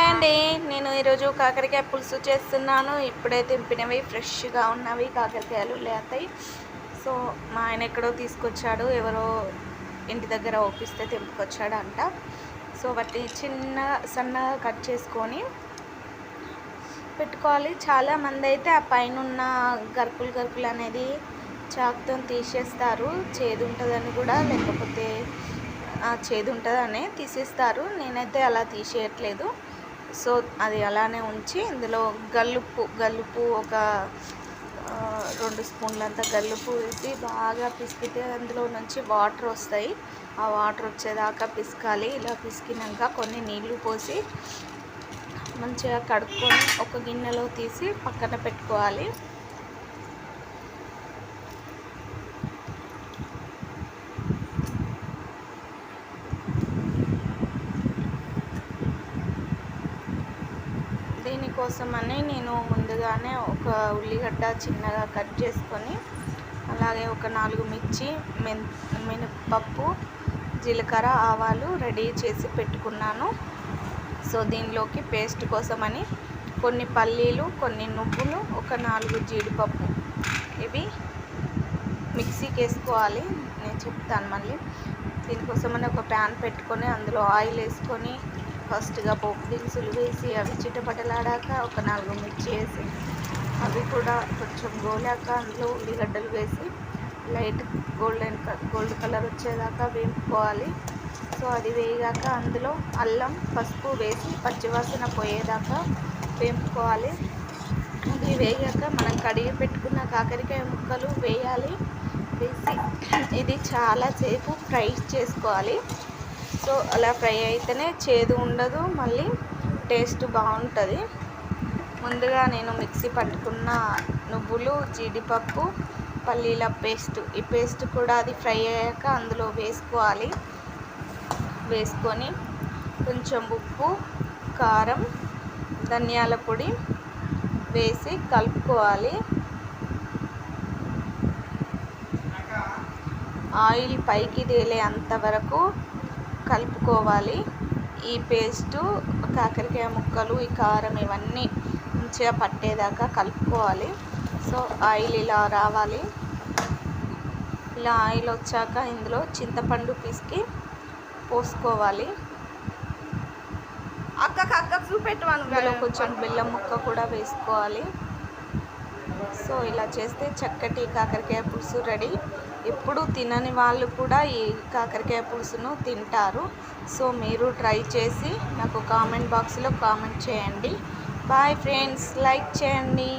Hi అండి నేను ఈరోజు కాకరకాయ పులుసు చేస్తున్నాను. ఇప్పుడే తెంపినవి ఫ్రెష్గా ఉన్నవి కాకరకాయలు లేతాయి సో మా ఆయన ఎక్కడో తీసుకొచ్చాడు. ఎవరో ఇంటి దగ్గర ఒప్పిస్తే తెంపుకొచ్చాడు అంట సో వాటిని చిన్న సన్నగా కట్ చేసుకొని పెట్టుకోవాలి. చాలామంది అయితే ఆ పైన ఉన్న గరుకులు గరుకులు అనేది చాకుతో తీసేస్తారు. చేదు ఉంటుందని కూడా లేకపోతే ఆ, చేదు ఉంటుందని తీసేస్తారు. నేనైతే అలా తీసేయట్లేదు. సో అది అలానే ఉంచి ఇందులో గల్లుప్పు గల్లుప్పు ఒక రెండు స్పూన్లంత గల్లుపు వేసి బాగా పిసికితే అందులో నుంచి వాటర్ వస్తాయి. ఆ వాటర్ వచ్చేదాకా పిసకాలి. ఇలా పిసికినాక కొన్ని నీళ్ళు పోసి మంచిగా కడుక్కొని ఒక గిన్నెలో తీసి పక్కన పెట్టుకోవాలి. కోసమని నేను ముందుగానే ఒక ఉల్లిగడ్డ చిన్నగా కట్ చేసుకొని అలాగే ఒక నాలుగు మిర్చి మెన్ మినపప్పు జీలకర్ర ఆవాలు రెడీ చేసి పెట్టుకున్నాను. సో దీనిలోకి పేస్ట్ కోసమని కొన్ని పల్లీలు కొన్ని నువ్వులు ఒక నాలుగు జీడిపప్పు. ఇవి మిక్సీకి వేసుకోవాలి. నేను చెప్తాను మళ్ళీ. దీనికోసమని ఒక ప్యాన్ పెట్టుకొని అందులో ఆయిల్ వేసుకొని ఫస్ట్గా పోపు దినుసులు వేసి అవి చిటపటలాడాక ఒక నాలుగు మిర్చి వేసి అవి కూడా కొంచెం గోలాక అందులో ఉల్లిగడ్డలు వేసి లైట్ గోల్డెన్ గోల్డ్ కలర్ వచ్చేదాకా వేపుకోవాలి. సో అది వేయగాక అందులో అల్లం పసుపు వేసి పచ్చివాసన పోయేదాకా వేపుకోవాలి. అది వేయాక మనం కడిగి పెట్టుకున్న కాకరకాయ ముక్కలు వేయాలి. వేసి ఇది చాలాసేపు ఫ్రై చేసుకోవాలి. సో అలా ఫ్రై అయితేనే చేదు ఉండదు మళ్ళీ టేస్ట్ బాగుంటుంది. ముందుగా నేను మిక్సీ పట్టుకున్న నువ్వులు జీడిపప్పు పల్లీల పేస్ట్. ఈ పేస్ట్ కూడా అది ఫ్రై అయ్యాక అందులో వేసుకోవాలి. వేసుకొని కొంచెం ఉప్పు కారం ధనియాల పొడి వేసి కలుపుకోవాలి. ఆయిల్ పైకి తేలే అంతవరకు కలుపుకోవాలి. ఈ పేస్టు కాకరకాయ ముక్కలు ఈ కారం ఇవన్నీ మంచిగా పట్టేదాకా కలుపుకోవాలి. సో ఆయిల్ ఇలా రావాలి. ఇలా ఆయిల్ వచ్చాక ఇందులో చింతపండు పిసికి పోసుకోవాలి. అక్కకి అక్కకు చూపెట్టమను ఇందులో కొంచెం బెల్లం ముక్క కూడా వేసుకోవాలి. సో ఇలా చేస్తే చక్కటి కాకరకాయ పులుసు రెడీ. ఎప్పుడు తినని వాళ్ళు కూడా ఈ కాకరకాయ పులుసును తింటారు. సో మీరు ట్రై చేసి నాకు కామెంట్ బాక్స్లో కామెంట్ చేయండి. బాయ్ ఫ్రెండ్స్ లైక్ చేయండి.